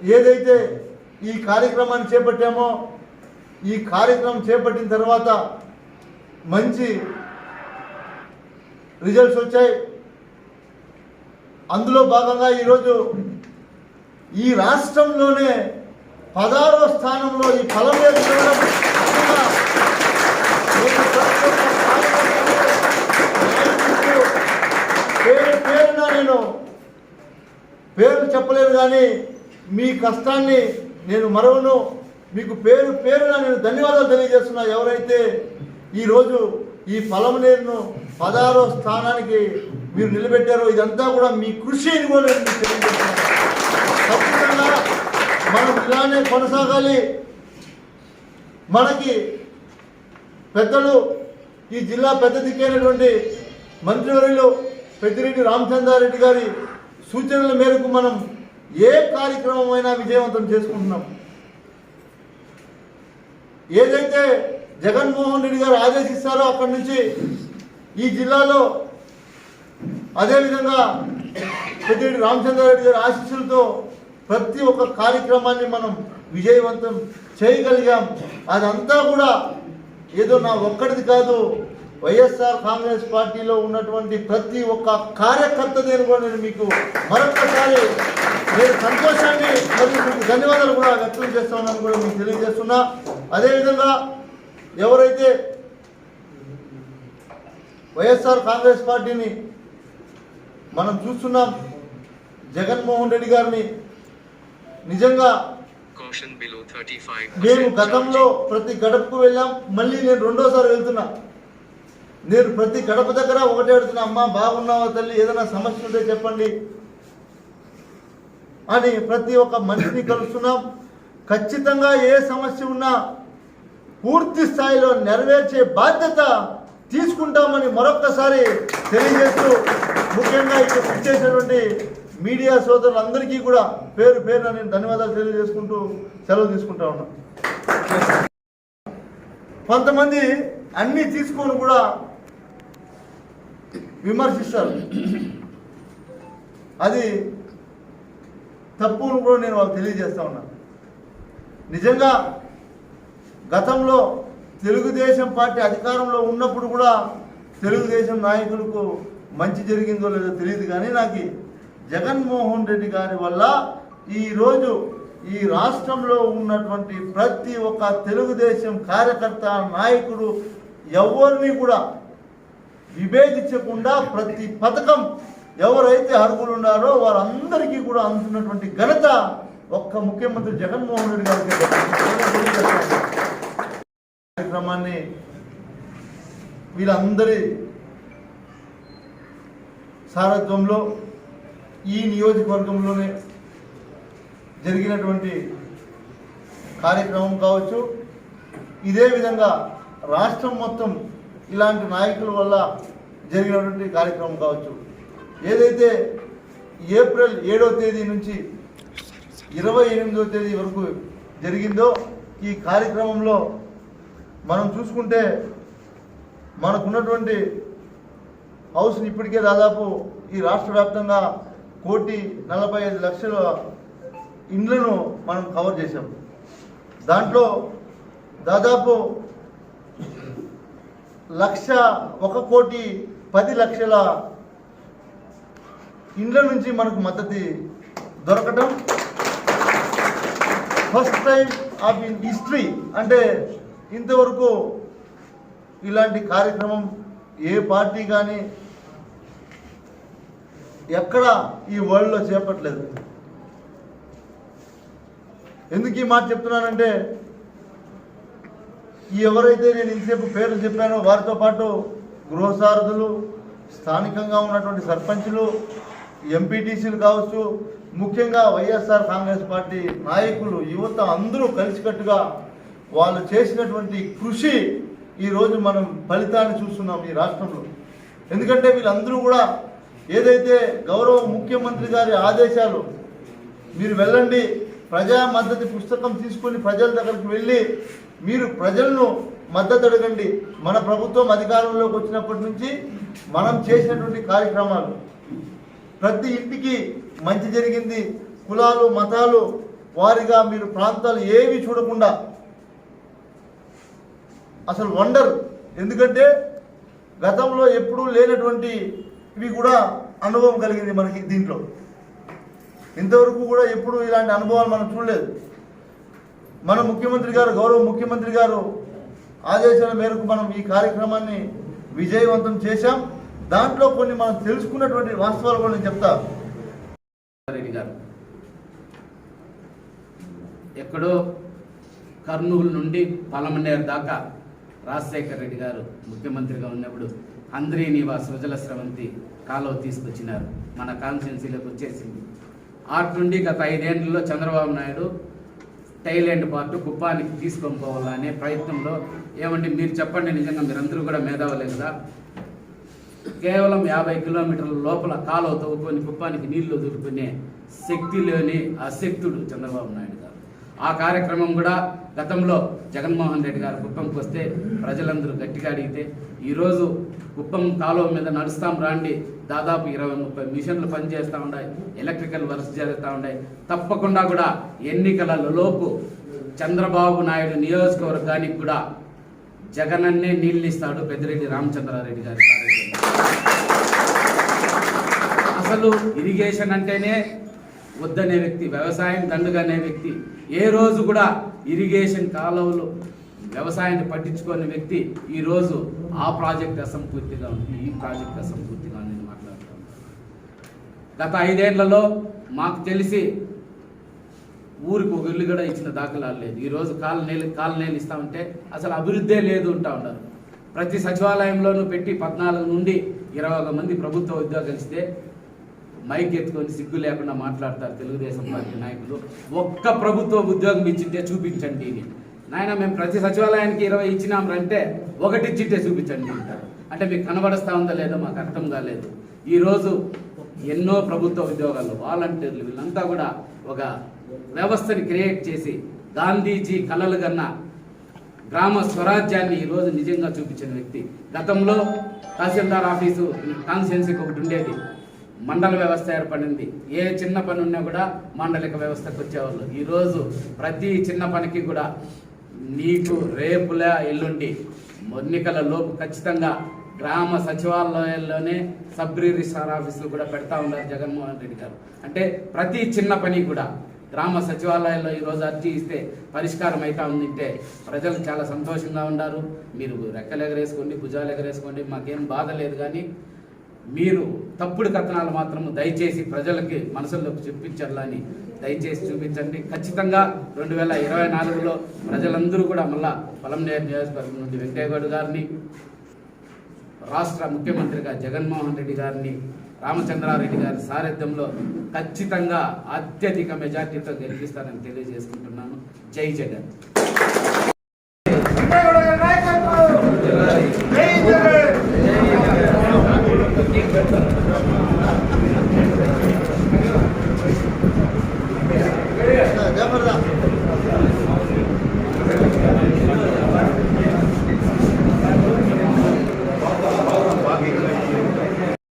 ఏదైతే ఈ కార్యక్రమాన్ని చేపట్టామో ఈ కార్యక్రమం చేపట్టిన తర్వాత మంచి రిజల్ట్స్ వచ్చాయి. అందులో భాగంగా ఈరోజు ఈ రాష్ట్రంలోనే పదహారవ స్థానంలో ఈ ఫలం మీద నేను పేరు పేరున నేను? పేరు చెప్పలేదు కానీ మీ కష్టాన్ని నేను మరవను. మీకు పేరు పేరున నేను ధన్యవాదాలు తెలియజేస్తున్నా. ఎవరైతే ఈరోజు ఈ ఫలం నేను పదహారో స్థానానికి మీరు నిలబెట్టారో ఇదంతా కూడా మీ కృషి అని కూడా నేను మీకు తెలియజేస్తున్నాను. ఖచ్చితంగా మనం ఇలానే కొనసాగాలి. మనకి పెద్దలు ఈ జిల్లా పెద్ద దిక్కైనటువంటి మంత్రివర్యులు పెద్దిరెడ్డి రామచంద్రారెడ్డి గారి సూచనల మేరకు మనం ఏ కార్యక్రమం అయినా విజయవంతం చేసుకుంటున్నాం. ఏదైతే జగన్మోహన్ రెడ్డి గారు ఆదేశిస్తారో అక్కడి నుంచి ఈ జిల్లాలో అదేవిధంగా పెద్దిరెడ్డి రామచంద్రారెడ్డి గారి ఆశీస్సులతో ప్రతి ఒక్క కార్యక్రమాన్ని మనం విజయవంతం చేయగలిగాం. అదంతా కూడా ఏదో నా ఒక్కడిది కాదు. వైఎస్ఆర్ కాంగ్రెస్ పార్టీలో ఉన్నటువంటి ప్రతి ఒక్క కార్యకర్త నేను కూడా నేను మీకు మరొకసారి నేను సంతోషాన్ని మరియు మీకు ధన్యవాదాలు కూడా వ్యక్తం చేస్తున్నాను కూడా మీకు తెలియజేస్తున్నా. అదేవిధంగా ఎవరైతే వైఎస్ఆర్ కాంగ్రెస్ పార్టీని మనం చూస్తున్నాం జగన్మోహన్ రెడ్డి గారిని నిజంగా Caution below 35%. మేము గతంలో ప్రతి గడపకు వెళ్ళాం మళ్ళీ నేను రెండోసారి వెళ్తున్నా. నేను ప్రతి గడప దగ్గర ఒకటే అడుగుతున్నా అమ్మా బాగున్నావా తల్లి? ఏదైనా సమస్య ఉంటే చెప్పండి. అని ప్రతి ఒక్క మనిషిని కలుస్తున్నాం. ఖచ్చితంగా ఏ సమస్య ఉన్నా పూర్తి స్థాయిలో నెరవేర్చే బాధ్యత తీసుకుంటామని మరొక్కసారి తెలియజేస్తూ ముఖ్యంగా ఇక్కడ ఇచ్చేసినటువంటి మీడియా సోదరులందరికీ కూడా పేరు పేరున నేను ధన్యవాదాలు తెలియజేసుకుంటూ సెలవు తీసుకుంటా ఉన్నా. కొంతమంది అన్నీ తీసుకొని కూడా విమర్శిస్తారు. అది తప్పు అని కూడా నేను వాళ్ళకి తెలియజేస్తా ఉన్నా. నిజంగా గతంలో తెలుగుదేశం పార్టీ అధికారంలో ఉన్నప్పుడు కూడా తెలుగుదేశం నాయకులకు మంచి జరిగిందో లేదో తెలియదు కానీ నాకు జగన్మోహన్ రెడ్డి గారి వల్ల ఈరోజు ఈ రాష్ట్రంలో ఉన్నటువంటి ప్రతి ఒక్క తెలుగుదేశం కార్యకర్త నాయకుడు ఎవరిని కూడా విభేదించకుండా ప్రతి పథకం ఎవరైతే అర్హులు ఉన్నారో వారందరికీ కూడా అందుతున్నటువంటి ఘనత ఒక్క ముఖ్యమంత్రి జగన్మోహన్ రెడ్డి గారికి కార్యక్రమాన్ని వీళ్ళందరి సారథ్యంలో ఈ నియోజకవర్గంలోనే జరిగినటువంటి కార్యక్రమం కావచ్చు. ఇదే విధంగా రాష్ట్రం మొత్తం ఇలాంటి నాయకుల వల్ల జరిగినటువంటి కార్యక్రమం కావచ్చు. ఏదైతే ఏప్రిల్ ఏడో తేదీ నుంచి ఇరవై ఎనిమిదో తేదీ వరకు జరిగిందో ఈ కార్యక్రమంలో మనం చూసుకుంటే మనకున్నటువంటి హౌస్ని ఇప్పటికే దాదాపు ఈ రాష్ట్ర వ్యాప్తంగా కోటి నలభై ఐదు లక్షల ఇండ్లను మనం కవర్ చేసాం దాంట్లో దాదాపు లక్ష ఒక కోటి పది లక్షల ఇండ్ల నుంచి మనకు మద్దతు దొరకటం. First time of in history అంటే ఇంతవరకు ఇలాంటి కార్యక్రమం ఏ పార్టీ కానీ ఎక్కడ ఈ వరల్డ్లో చేపట్టలేదు. ఎందుకు ఈ మాట చెప్తున్నానంటే ఈ ఎవరైతే నేను ఇంతసేపు పేర్లు చెప్పానో వారితో పాటు గృహసారథులు స్థానికంగా ఉన్నటువంటి సర్పంచులు ఎంపీటీసీలు కావచ్చు ముఖ్యంగా వైఎస్ఆర్ కాంగ్రెస్ పార్టీ నాయకులు యువత అందరూ కలిసికట్టుగా వాళ్ళు చేసినటువంటి కృషి ఈరోజు మనం ఫలితాన్ని చూస్తున్నాం ఈ రాష్ట్రంలో. ఎందుకంటే వీళ్ళందరూ కూడా ఏదైతే గౌరవ ముఖ్యమంత్రి గారి ఆదేశాలు మీరు వెళ్ళండి ప్రజా మద్దతు పుస్తకం తీసుకొని ప్రజల దగ్గరికి వెళ్ళి మీరు ప్రజలను మద్దతు అడగండి. మన ప్రభుత్వం అధికారంలోకి వచ్చినప్పటి నుంచి మనం చేసినటువంటి కార్యక్రమాలు ప్రతి ఇంటికి మంచి జరిగింది. కులాలు మతాలు వారిగా మీరు ప్రాంతాలు ఏవి చూడకుండా అసలు వండర్. ఎందుకంటే గతంలో ఎప్పుడూ లేనటువంటి ఇవి కూడా అనుభవం కలిగింది మనకి దీంట్లో. ఇంతవరకు కూడా ఎప్పుడు ఇలాంటి అనుభవాలు మనం చూడలేదు. మన ముఖ్యమంత్రి గారు గౌరవ ముఖ్యమంత్రి గారు ఆదేశాల మేరకు మనం ఈ కార్యక్రమాన్ని విజయవంతం చేశాం. దాంట్లో కొన్ని మనం తెలుసుకున్నటువంటి వాస్తవాలు కూడా నేను చెప్తా. రెడ్డి గారు ఎక్కడో కర్నూలు నుండి పలమనేరు దాకా రాజశేఖర్ రెడ్డి గారు ముఖ్యమంత్రిగా ఉన్నప్పుడు అంద్రీ నివాస్ సుజల స్రవంతి కాలువ తీసుకొచ్చినారు. మన కాన్స్టిట్యున్సీలోకి వచ్చేసింది. ఆటి నుండి గత ఐదేళ్ళలో చంద్రబాబు నాయుడు థైలాండ్ పార్ట్ కుప్పానికి తీసుకొని పోవాలనే ప్రయత్నంలో ఏమండి మీరు చెప్పండి నిజంగా మీరందరూ కూడా మేధావులే కదా. కేవలం యాభై కిలోమీటర్ల లోపల కాలువ తవ్వుకొని కుప్పానికి నీళ్ళు దొరుకునే శక్తి లేని అశక్తుడు చంద్రబాబు నాయుడు గారు. ఆ కార్యక్రమం కూడా గతంలో జగన్మోహన్ రెడ్డి గారు కుప్పంకి వస్తే ప్రజలందరూ గట్టిగా అడిగితే ఈరోజు కుప్పం కాలువ మీద నడుస్తాం రాండి. దాదాపు ఇరవై ముప్పై మిషన్లు పనిచేస్తూ ఉన్నాయి. ఎలక్ట్రికల్ వర్క్స్ జరుగుతూ ఉన్నాయి. తప్పకుండా కూడా ఎన్నికల లోపు చంద్రబాబు నాయుడు నియోజకవర్గానికి కూడా జగనన్నే నీళ్ళనిస్తాడు పెద్దిరెడ్డి రామచంద్రారెడ్డి గారి అసలు ఇరిగేషన్ అంటేనే వద్దనే వ్యక్తి వ్యవసాయం దండుగనే వ్యక్తి ఏ రోజు కూడా ఇరిగేషన్ కాలువలు వ్యవసాయాన్ని పట్టించుకునే వ్యక్తి ఈరోజు ఆ ప్రాజెక్ట్ అసంపూర్తిగా ఉంది ఈ ప్రాజెక్ట్ అసంపూర్తిగా ఉంది మాట్లాడుతున్నాం గత ఐదేళ్ళలో మాకు తెలిసి ఊరికి ఒక ఇల్లు కూడా ఇచ్చిన దాఖలాలు లేదు. ఈరోజు కాలనీలు కాలనీలు ఇస్తామంటే అసలు అభివృద్ధే లేదు ఉంటా ఉన్నారు. ప్రతి సచివాలయంలోనూ పెట్టి పద్నాలుగు నుండి ఇరవై ఒక మంది ప్రభుత్వ ఉద్యోగాలు ఇస్తే మైక్ ఎత్తుకొని సిగ్గు లేకుండా మాట్లాడతారు తెలుగుదేశం పార్టీ నాయకులు. ఒక్క ప్రభుత్వ ఉద్యోగం ఇచ్చింటే చూపించండి ఇది. నాయన మేము ప్రతి సచివాలయానికి ఇరవై ఇచ్చినామంటే ఒకటి ఇచ్చింటే చూపించండి అంటారు. అంటే మీకు కనబడస్తా ఉందా లేదో మాకు అర్థం కాలేదు. ఈరోజు ఎన్నో ప్రభుత్వ ఉద్యోగాలు వాలంటీర్లు వీళ్ళంతా కూడా ఒక వ్యవస్థని క్రియేట్ చేసి గాంధీజీ కలలు కన్నా గ్రామ స్వరాజ్యాన్ని ఈరోజు నిజంగా చూపించిన వ్యక్తి. గతంలో తహసీల్దార్ ఆఫీసు కాన్స్టిట్యున్సీకి ఒకటి ఉండేది. మండల వ్యవస్థ ఏర్పడింది. ఏ చిన్న పని ఉన్నా కూడా మండలిక వ్యవస్థకు వచ్చేవాళ్ళు. ఈరోజు ప్రతి చిన్న పనికి కూడా నీకు రేపులా ఎల్లుండి ఎన్నికల లోపు ఖచ్చితంగా గ్రామ సచివాలయాల్లోనే సబ్ రిజిస్ట్రార్ ఆఫీసులు కూడా పెడతా ఉన్నారు జగన్మోహన్ రెడ్డి గారు. అంటే ప్రతి చిన్న పని కూడా గ్రామ సచివాలయాల్లో ఈరోజు అర్జీ ఇస్తే పరిష్కారం అవుతా ఉందంటే ప్రజలు చాలా సంతోషంగా ఉన్నారు. మీరు రెక్కలు ఎగరేసుకోండి భుజాలు ఎగరేసుకోండి మాకేం బాధ లేదు కానీ మీరు తప్పుడు కథనాలు మాత్రం దయచేసి ప్రజలకి మనసుల్లోకి చూపించాలని దయచేసి చూపించండి. ఖచ్చితంగా రెండు వేల ఇరవై నాలుగులో ప్రజలందరూ కూడా మళ్ళా పొలంనేరు నియోజకవర్గం నుండి వెంకయ్యగౌడ్ గారిని రాష్ట్ర ముఖ్యమంత్రిగా జగన్మోహన్ రెడ్డి గారిని రామచంద్రారెడ్డి గారి సారథ్యంలో ఖచ్చితంగా అత్యధిక మెజార్టీతో గెలిపిస్తానని తెలియజేసుకుంటున్నాను. జై జగన్.